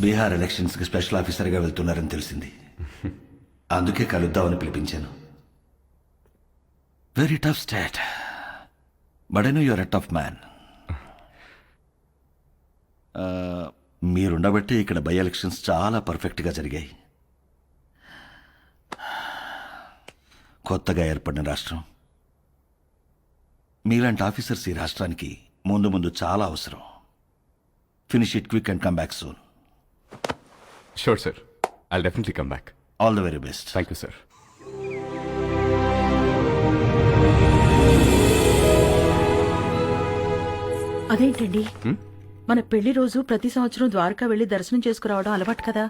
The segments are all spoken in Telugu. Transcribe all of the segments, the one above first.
బీహార్ ఎలక్షన్స్కి స్పెషల్ ఆఫీసర్గా వెళ్తున్నారని తెలిసింది. అందుకే కలుద్దామని పిలిపించాను. Very tough state but I know your a tough man మీరుండబట్టి ఇక్కడ బై ఎలక్షన్స్ చాలా పర్ఫెక్ట్గా జరిగాయి. కొత్తగా ఏర్పడిన రాష్ట్రం. మీలాంటి ఆఫీసర్స్ ఈ రాష్ట్రానికి ముందు ముందు చాలా అవసరం. Finish it quick and come back soon sure sir I definitely come back all the very best thank you sir అదేంటండి? మన పెళ్ళి రోజు ప్రతి సంవత్సరం ద్వారకా వెళ్ళి దర్శనం చేసుకురావడం అలవాటు కదా?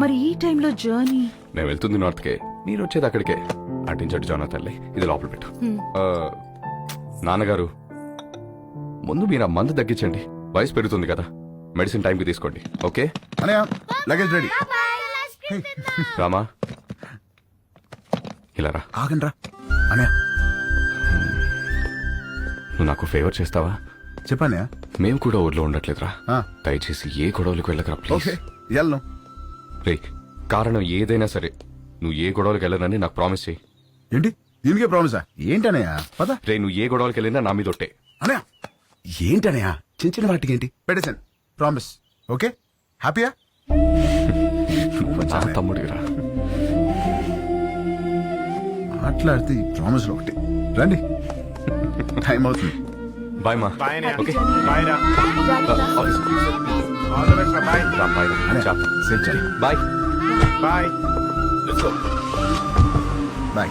మరి ఈ టైంలో జర్నీ? నేను వెళ్తుంది నార్త్కే. మీరు వచ్చేది అక్కడికే. అటించట్టు జానా తల్లి. ఇది లోపల పెట్టు. ఆ, నాన్నగారు ముందు మీరు ఆ మందు తగ్గించండి. వయసు పెరుగుతుంది కదా. మెడిసిన్ టైంకి తీసుకోండి. Okay? Anaya luggage ready Rama? ఇలా రా. ఆగండి రా అనయా నువ్వు నాకు ఫేవర్ చేస్తావా? చెప్పానయా మేము కూడా ఊర్లో ఉండట్లేదురా. ఆ. దయచేసి ఏ గొడవలకు వెళ్ళకరా ప్లీజ్ వెళ్ళను రే కారణం ఏదైనా సరే నువ్వు ఏ గొడవలకు వెళ్ళనని నాకు ప్రామిస్ చేయి. ఏంటి? దీనికే ప్రామిసా ఏంటనయా పద. రే నువ్వు ఏ గొడవలకు వెళ్ళినా నా మీద ఒట్టే. అనయా ఏంటనయా చిన్న చిన్న వాటికి ఏంటి పెట్టేశాను ప్రామిస్ ఓకే? హ్యాపీయా తమ్ముడిరా మాట్లాడితే ఈ ప్రామిస్లో ఒకటి. రండి. టైం అవుతుంది. బాయ్ మా ఓకే రా, బాయ్ రా. సేఫ్ చేయండి బాయ్ బాయ్ బాయ్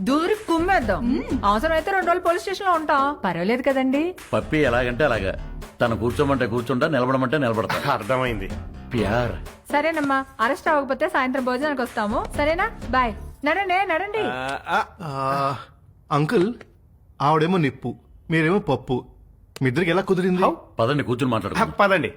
దూరి కుమ్మేద్దాం. అవసరమైతే రెండు రోజులు పోలీస్ స్టేషన్లో ఉంటాం. పర్వాలేదు కదండి. పప్పీ ఎలాగంటే అలాగా. తను కూర్చోమంటే కూర్చుంటా నిలబడమంటే నిలబడతా. అర్థమైంది. ప్యార్. సరేనమ్మా అరెస్ట్ అవ్వకపోతే సాయంత్రం భోజనానికి వస్తాము. సరేనా? బాయ్. నడండి నడండి. అంకుల్ ఆవిడేమో నిప్పు మీరేమో పప్పు. మీ ఇద్దరికి ఎలా కుదిరింది? పదండి కూర్చుని మాట్లాడు పదండి.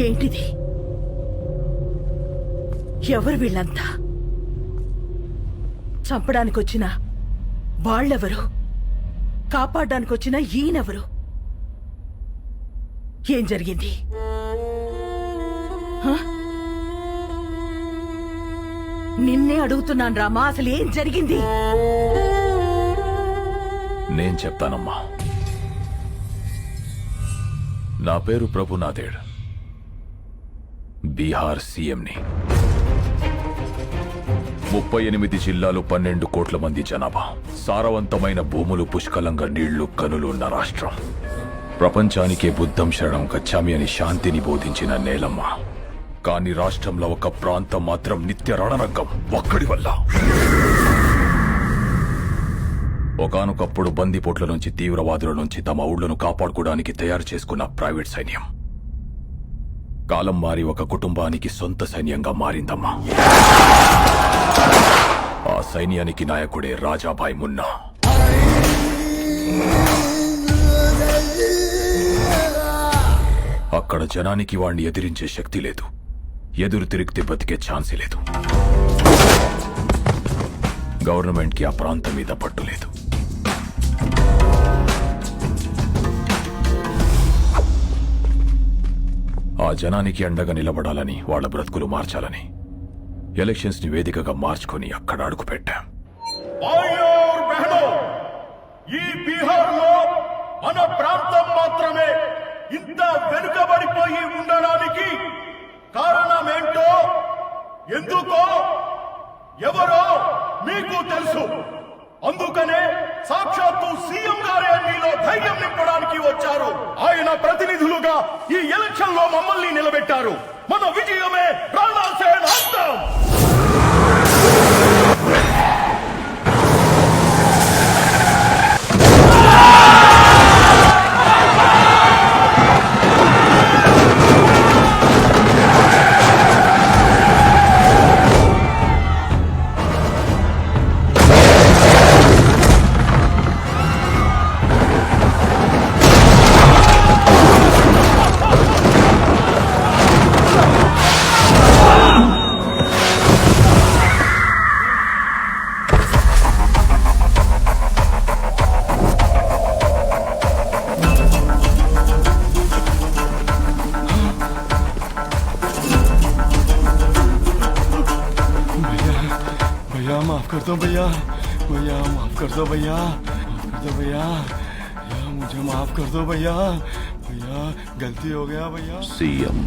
ఏంటిది? ఎవరు వీళ్ళంతా? చంపడానికి వచ్చిన వాళ్ళెవరు? కాపాడడానికి వచ్చిన ఈయనెవరు? ఏం జరిగింది? నిన్నే అడుగుతున్నాను రామా అసలు ఏం జరిగింది? నేను చెప్తానమ్మా. నా పేరు ప్రభు నాదేడు బీహార్ సీఎంని. ముప్పై ఎనిమిది జిల్లాలు పన్నెండు కోట్ల మంది జనాభా. సారవంతమైన భూములు పుష్కలంగా నీళ్ళు కనులు ఉన్న రాష్ట్రం. ప్రపంచానికే బుద్ధం శరణం గచ్చామి అని శాంతిని బోధించిన నేలమ్మ. కానీ రాష్ట్రంలో ఒక ప్రాంతం మాత్రం నిత్య రణరంగం ఒక్కడి వల్ల. ఒకనొకప్పుడు బందిపోట్ల నుంచి తీవ్రవాదుల నుంచి తమ ఊళ్ళను కాపాడుకోవడానికి తయారు చేసుకున్న ప్రైవేట్ సైన్యం. కాలం మారి ఒక కుటుంబానికి సొంత సైన్యంగా మారిందమ్మా. ఆ సైన్యానికి నాయకుడే రాజాబాయ్ మున్నా. అక్కడ జనానికి వాణ్ణి ఎదిరించే శక్తి లేదు. ఎదురు తిరిగితే బతికే ఛాన్సే లేదు. గవర్నమెంట్కి ఆ ప్రాంతం మీద పట్టు లేదు. ఆ జనానికి అండగా నిలబడాలని వాళ్ళ బ్రతుకులు మార్చాలని ఎలక్షన్స్ని వేదికగా మార్చుకొని అక్కడ అడుగు పెట్టాం. ఈ బీహార్లో మన ప్రాంతం మాత్రమే ఇంత వెనుకబడిపోయి ఉండడానికి కారణమేంటో ఎందుకో ఎవరో మీకు తెలుసు. అందుకనే సాక్షాత్తు సీఎం గారే మీలో ధైర్యం నింపడానికి వచ్చారు. ఆయన ప్రతినిధులుగా ఈ ఎలక్షన్లో మమ్మల్ని నిలబెట్టారు. మన విజయమే రాణాసేన అంతం दो भैया भैया, माफ़ कर दो भैया, माफ़ कर दो भैया मुझे माफ़ कर दो भैया भैया, गलती हो गया भैया। సీఎం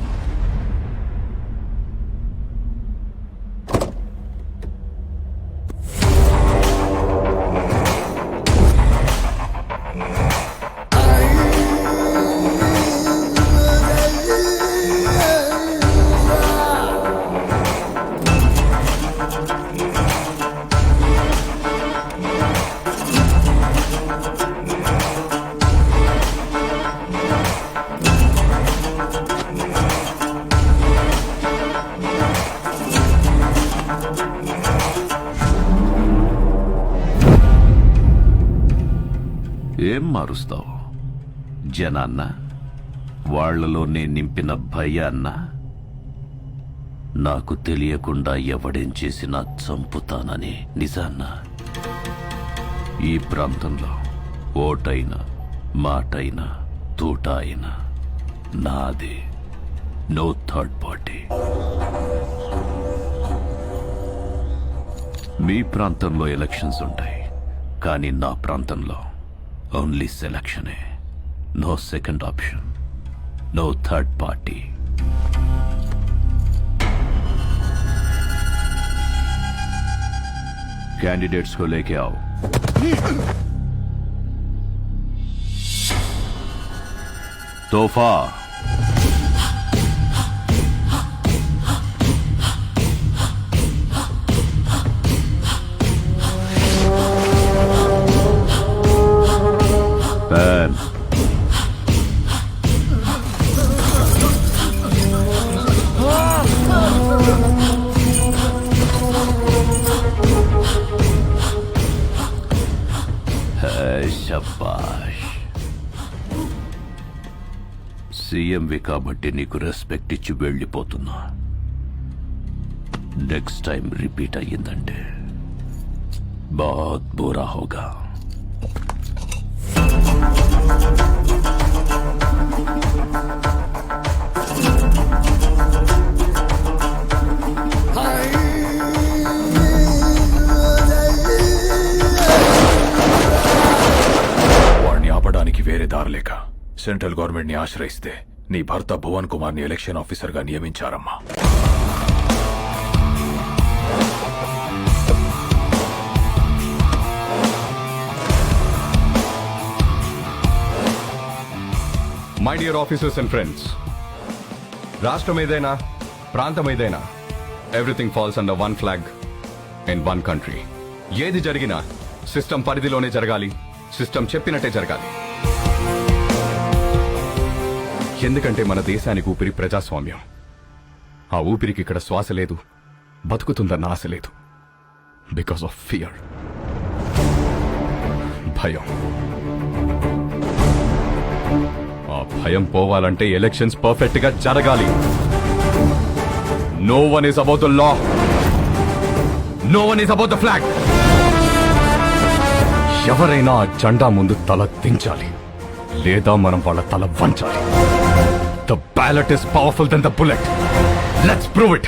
మారుస్తావు. జనాన్న వాళ్ళలో నేను నింపిన భయాన్న నాకు తెలియకుండా ఎవడేం చేసినా చంపుతానని నిజాన్న. ఈ ప్రాంతంలో ఓటైనా మాటైనా తూట అయినా నాదే. No third party. మీ ప్రాంతంలో ఎలక్షన్స్ ఉంటాయి కానీ నా ప్రాంతంలో Only selection hai. No second option. No third party. Candidates को लेके आओ तोहफा సీఎంవి కాబట్టి నీకు రెస్పెక్ట్ ఇచ్చి వెళ్ళిపోతున్నా. నెక్స్ట్ టైం రిపీట్ అయ్యిందంటే బాత్ బురా హోగా. సెంట్రల్ గవర్నమెంట్ని ఆశ్రయిస్తే నీ భర్త భువన్ కుమార్ని ఎలక్షన్ ఆఫీసర్గా నియమించారమ్మా. My dear officers and friends రాష్ట్రం ఏదైనా ప్రాంతం ఏదైనా everything falls under one flag in one country ఏది జరిగినా సిస్టమ్ పరిధిలోనే జరగాలి సిస్టమ్ చెప్పినట్టే జరగాలి. ఎందుకంటే మన దేశానికి ఊపిరి ప్రజాస్వామ్యం. ఆ ఊపిరికి ఇక్కడ శ్వాస లేదు బతుకుతుందన్న ఆశ లేదు. బికాస్ ఆఫ్ ఫియర్ భయం. ఆ భయం పోవాలంటే ఎలక్షన్స్ పర్ఫెక్ట్గా జరగాలి. No one is above the law no one is above the flag ఎవరైనా ఆ జెండా ముందు తల దించాలి. లేదా మనం వాళ్ళ తల వంచాలి. The ballot is powerful then the bullet let's prove it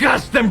crash them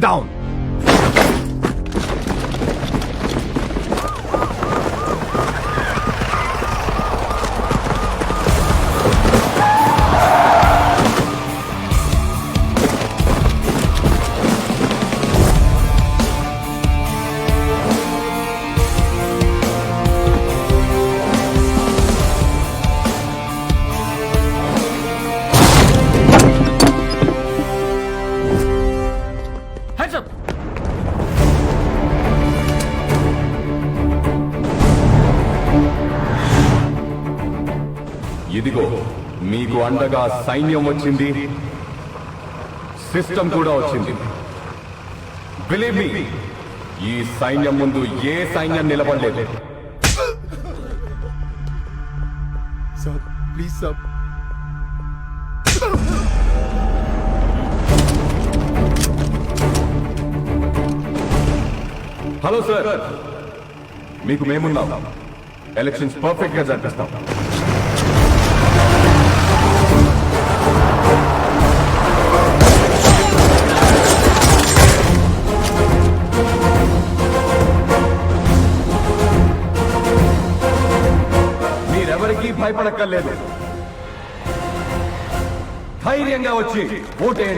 అండగా సైన్యం వచ్చింది. సిస్టమ్ కూడా వచ్చింది. బిలీవ్ మీ ఈ సైన్యం ముందు ఏ సైన్యం నిలబడలేదు. Sir please sir. Hello sir. మీకు మేమున్నాం. ఎలక్షన్స్ పర్ఫెక్ట్గా జరిపిస్తాం. భయపడక్కర్లేదు. ధైర్యంగా వచ్చి ఓటేయండి.